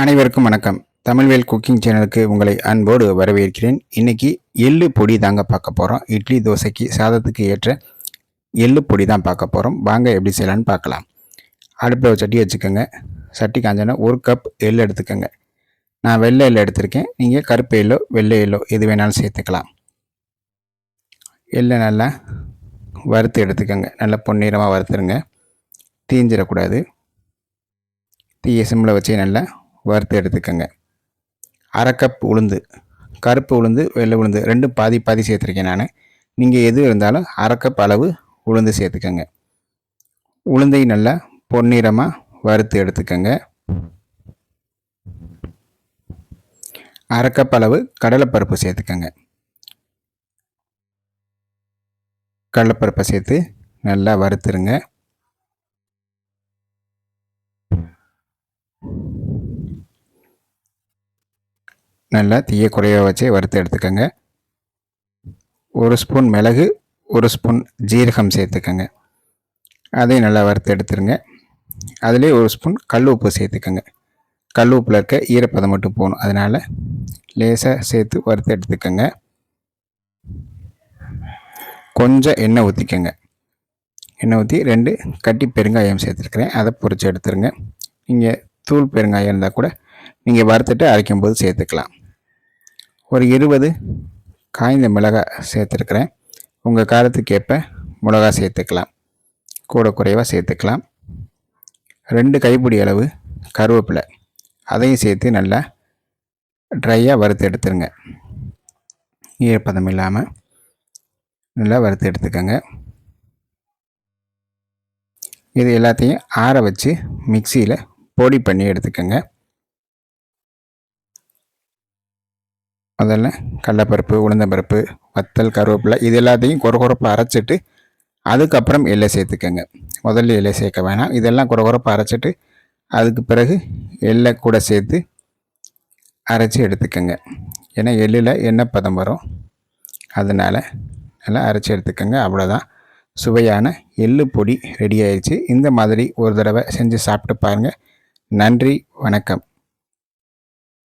அனைவருக்கும் வணக்கம். தமிழ்வேல் குக்கிங் சேனலுக்கு உங்களை அன்போடு வரவேற்கிறேன். இன்னைக்கு எள்ளு பொடி தாங்க பார்க்க போகிறோம் இட்லி தோசைக்கு சாதத்துக்கு ஏற்ற எள்ளு பொடி தான் பார்க்க போகிறோம் வாங்க எப்படி செய்யலான்னு பார்க்கலாம். அடுப்பில் ஒரு சட்டி வச்சுக்கோங்க. சட்டி காஞ்சோன்னா ஒரு கப் எள்ளு எடுத்துக்கோங்க. நான் வெள்ளை எள்ளு எடுத்திருக்கேன். நீங்கள் கருப்பு எள்ளோ வெள்ளை எள்ளோ எது வேணாலும் சேர்த்துக்கலாம். எள்ளை நல்லா வறுத்து எடுத்துக்கோங்க. நல்லா பொன்னிறமாக வறுத்துருங்க. தீஞ்சிடக்கூடாது. தீய சிம்மில் வச்சு நல்லா வறுத்து எடுத்துக்கோங்க. அரை கப் உளுந்து கருப்பு உளுந்து வெள்ளை உளுந்து ரெண்டும் பாதி பாதி சேர்த்துருக்கேன் நான். நீங்கள் எது இருந்தாலும் அரை கப் அளவு உளுந்து சேர்த்துக்கோங்க. உளுந்தை நல்லா பொன்னிறமாக வறுத்து எடுத்துக்கோங்க. அரை கப் அளவு கடலைப்பருப்பு சேர்த்துக்கோங்க. கடலைப்பருப்பை சேர்த்து நல்லா வறுத்துருங்க. நல்லா தீய குறைய வச்சு வறுத்து எடுத்துக்கோங்க. ஒரு ஸ்பூன் மிளகு ஒரு ஸ்பூன் ஜீரகம் சேர்த்துக்கோங்க. அதையும் நல்லா வறுத்து எடுத்துருங்க. அதிலே ஒரு ஸ்பூன் கல் உப்பு சேர்த்துக்கோங்க. கல் உப்பில் இருக்க ஈரப்பதம் மட்டும் போகணும். அதனால் லேசாக சேர்த்து வறுத்து எடுத்துக்கோங்க. கொஞ்சம் எண்ணெய் ஊற்றிக்கோங்க எண்ணெய் ஊற்றி ரெண்டு கட்டி பெருங்காயம் சேர்த்துருக்குறேன். அதை பொறிச்சு எடுத்துருங்க. நீங்கள் தூள் பெருங்காயம் இருந்தால் கூட நீங்கள் வறுத்துட்டு அரைக்கும் போது சேர்த்துக்கலாம். ஒரு இருபது காய்ந்த மிளகாய் சேர்த்துருக்குறேன். உங்கள் காலத்துக்கேற்ப மிளகா சேர்த்துக்கலாம். கூட குறைவாக சேர்த்துக்கலாம். ரெண்டு கைப்பிடி அளவு கருவேப்பிலை. அதையும் சேர்த்து நல்லா ட்ரையாக வறுத்து எடுத்துருங்க. ஈரப்பதம் இல்லாமல் நல்லா வறுத்து எடுத்துக்கோங்க. இது எல்லாத்தையும் ஆற வச்சு மிக்சியில் பொடி பண்ணி எடுத்துக்கோங்க. முதல்ல கடலப்பருப்பு உளுந்தம்பருப்பு வத்தல் கருவேப்பிலை இது எல்லாத்தையும் குறை அரைச்சிட்டு அதுக்கப்புறம் எள்ளை சேர்த்துக்கோங்க. முதல்ல எள்ளை சேர்க்க வேணாம். இதெல்லாம் குறை அரைச்சிட்டு அதுக்கு பிறகு எள்ளை கூட சேர்த்து அரைச்சி எடுத்துக்கோங்க. ஏன்னா எள்ளில் எண்ணெய் பதம் வரும். அதனால் நல்லா அரைச்சி எடுத்துக்கோங்க. அவ்வளோதான் சுவையான எள்ளு பொடி ரெடி ஆயிடுச்சு. இந்த மாதிரி ஒரு தடவை செஞ்சு சாப்பிட்டு பாருங்கள் நன்றி வணக்கம்.